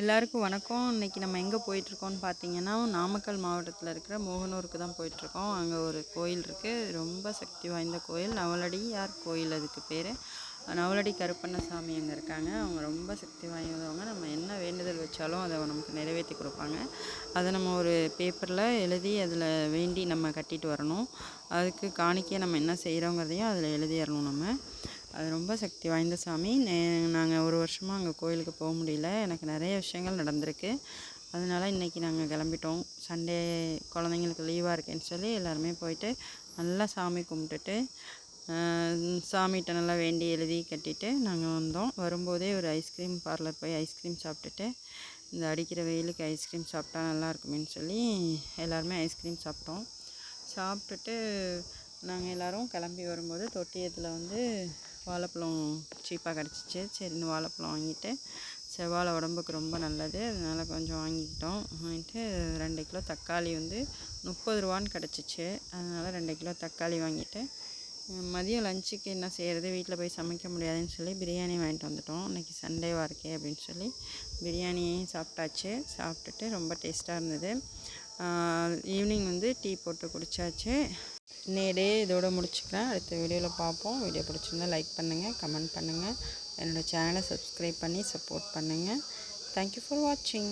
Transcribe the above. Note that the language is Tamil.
எல்லாருக்கும் வணக்கம். இன்னைக்கு நம்ம எங்கே போயிட்டுருக்கோம்னு பார்த்தீங்கன்னா நாமக்கல் மாவட்டத்தில் இருக்கிற மோகனூருக்கு தான் போயிட்டுருக்கோம். அங்கே ஒரு கோயில் இருக்குது ரொம்ப சக்தி வாய்ந்த கோயில். நவலடியார் கோயில் அதுக்கு பேர். நவலடி கருப்பண்ணசாமி அங்கே இருக்காங்க. அவங்க ரொம்ப சக்தி வாய்ந்தவங்க. நம்ம என்ன வேண்டுதல் வச்சாலும் அதை நமக்கு நிறைவேற்றி கொடுப்பாங்க. அதை நம்ம ஒரு பேப்பரில் எழுதி அதில் வேண்டி நம்ம கட்டிட்டு வரணும். அதுக்கு காணிக்கையை நம்ம என்ன செய்கிறோங்கிறதையும் அதில் எழுதிடணும் நம்ம. அது ரொம்ப சக்தி வாய்ந்த சாமி. நாங்கள் ஒரு வருஷமாக அங்கே கோயிலுக்கு போக முடியல. எனக்கு நிறைய விஷயங்கள் நடந்திருக்கு. அதனால இன்றைக்கி நாங்கள் கிளம்பிட்டோம். சண்டே குழந்தைங்களுக்கு லீவாக இருக்கேன்னு சொல்லி எல்லாருமே போயிட்டு நல்லா சாமி கும்பிட்டுட்டு சாமிகிட்ட நல்லா வேண்டி எழுதி கட்டிட்டு நாங்கள் வந்தோம். வரும்போதே ஒரு ஐஸ்கிரீம் பார்லர் போய் ஐஸ்கிரீம் சாப்பிட்டுட்டு இந்த அடிக்கிற வெயிலுக்கு ஐஸ்கிரீம் சாப்பிட்டா நல்லா இருக்குமேன்னு சொல்லி எல்லாருமே ஐஸ்கிரீம் சாப்பிட்டோம். சாப்பிட்டுட்டு நாங்கள் எல்லோரும் கிளம்பி வரும்போது தொட்டியத்தில் வந்து வாழைப்பழம் சீப்பாக கிடச்சிச்சு. சரின்னு வாழைப்பழம் வாங்கிட்டு செவ்வாழை உடம்புக்கு ரொம்ப நல்லது. அதனால் கொஞ்சம் வாங்கிக்கிட்டோம். வாங்கிட்டு ரெண்டு கிலோ தக்காளி வந்து முப்பது ரூபான்னு கிடச்சிச்சு. அதனால் ரெண்டு கிலோ தக்காளி வாங்கிட்டு மதியம் லஞ்சுக்கு என்ன செய்கிறது வீட்டில் போய் சமைக்க முடியாதுன்னு சொல்லி பிரியாணி வாங்கிட்டு வந்துட்டோம். இன்றைக்கி சண்டேவாக இருக்கே அப்படின்னு சொல்லி பிரியாணியும் சாப்பிட்டாச்சு. சாப்பிட்டுட்டு ரொம்ப டேஸ்ட்டாக இருந்தது. ஈவினிங் வந்து டீ போட்டு குடித்தாச்சு நேடே இதோட முடிச்சுக்கிறேன். அடுத்த வீடியோவில் பார்ப்போம். வீடியோ பிடிச்சிருந்தா லைக் பண்ணுங்கள் கமெண்ட் பண்ணுங்கள் என்னோடய சேனலை சப்ஸ்கிரைப் பண்ணி சப்போர்ட் பண்ணுங்கள் தேங்க்யூ ஃபார் வாட்சிங்